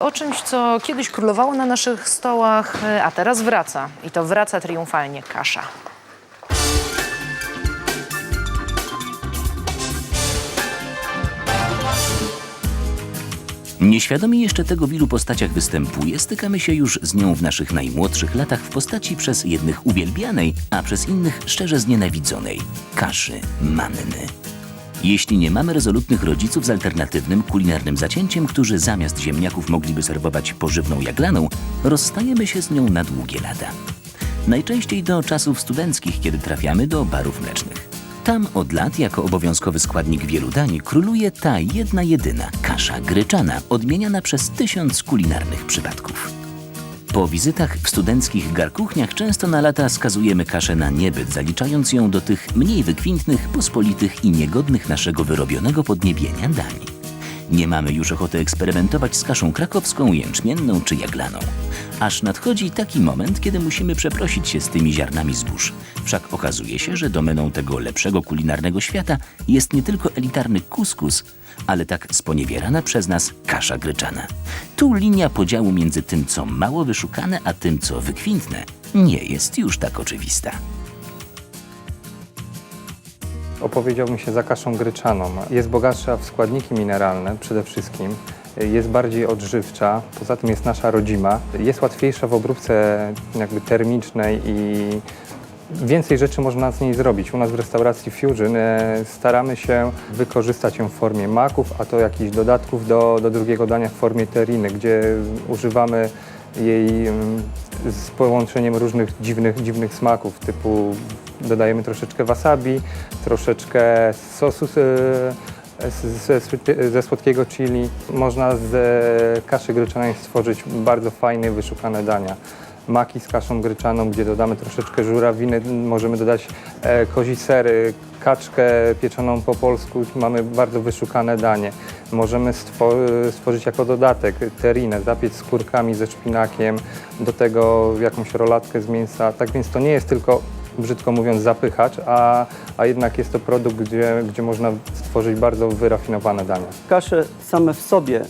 O czymś, co kiedyś królowało na naszych stołach, e, a teraz wraca. I to wraca triumfalnie kasza. Nieświadomi jeszcze tego w ilu postaciach występuje, stykamy się już z nią w naszych najmłodszych latach w postaci przez jednych uwielbianej, a przez innych szczerze znienawidzonej kaszy manny. Jeśli nie mamy rezolutnych rodziców z alternatywnym kulinarnym zacięciem, którzy zamiast ziemniaków mogliby serwować pożywną jaglaną, rozstajemy się z nią na długie lata. Najczęściej do czasów studenckich, kiedy trafiamy do barów mlecznych. Tam od lat jako obowiązkowy składnik wielu dań króluje ta jedna jedyna kasza gryczana, odmieniana przez tysiąc kulinarnych przypadków. Po wizytach w studenckich garkuchniach często na lata skazujemy kaszę na niebyt, zaliczając ją do tych mniej wykwintnych, pospolitych i niegodnych naszego wyrobionego podniebienia dań. Nie mamy już ochoty eksperymentować z kaszą krakowską, jęczmienną czy jaglaną. Aż nadchodzi taki moment, kiedy musimy przeprosić się z tymi ziarnami zbóż. Wszak okazuje się, że domeną tego lepszego kulinarnego świata jest nie tylko elitarny kuskus, ale tak sponiewierana przez nas kasza gryczana. Tu linia podziału między tym, co mało wyszukane, a tym, co wykwintne, nie jest już tak oczywista. Opowiedziałbym się za kaszą gryczaną. Jest bogatsza w składniki mineralne przede wszystkim, jest bardziej odżywcza, poza tym jest nasza rodzima, jest łatwiejsza w obróbce jakby termicznej i więcej rzeczy można z niej zrobić. U nas w restauracji Fusion e, staramy się wykorzystać ją w formie maków, a to jakichś dodatków do, do drugiego dania w formie teriny, gdzie używamy jej mm, z połączeniem różnych dziwnych, dziwnych smaków, typu dodajemy troszeczkę wasabi, troszeczkę sosu z, ze, ze słodkiego chili. Można z e, kaszy gryczanej stworzyć bardzo fajne, wyszukane dania. Maki z kaszą gryczaną, gdzie dodamy troszeczkę żurawiny, możemy dodać e, kozi sery, kaczkę pieczoną po polsku, mamy bardzo wyszukane danie. Możemy stwo stworzyć jako dodatek terinę, zapiec z kurkami, ze szpinakiem, do tego jakąś rolatkę z mięsa. Tak więc to nie jest tylko, brzydko mówiąc, zapychacz, a, a jednak jest to produkt, gdzie, gdzie można stworzyć bardzo wyrafinowane dania. Kasze same w sobie,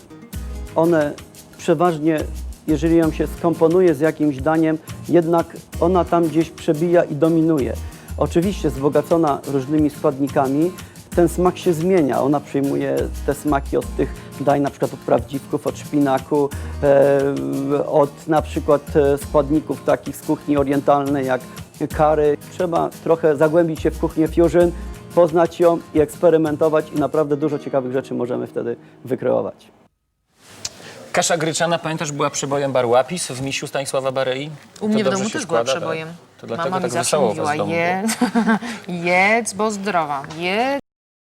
one przeważnie, jeżeli ją się skomponuje z jakimś daniem, jednak ona tam gdzieś przebija i dominuje. Oczywiście wzbogacona różnymi składnikami, ten smak się zmienia. Ona przyjmuje te smaki od tych dań, na przykład od prawdziwków, od szpinaku, e, od na przykład e, składników takich z kuchni orientalnej jak kary. Trzeba trochę zagłębić się w kuchnię fusion, poznać ją i eksperymentować i naprawdę dużo ciekawych rzeczy możemy wtedy wykreować. Kasza gryczana, pamiętasz, była przebojem baru Łapis w misiu Stanisława Barei? U mnie w domu też była składa, przebojem. tak? To dlatego Mama mi tak zawsze wesoło u was mówiła, w domu było. jedz, jedz, bo zdrowa, jedz.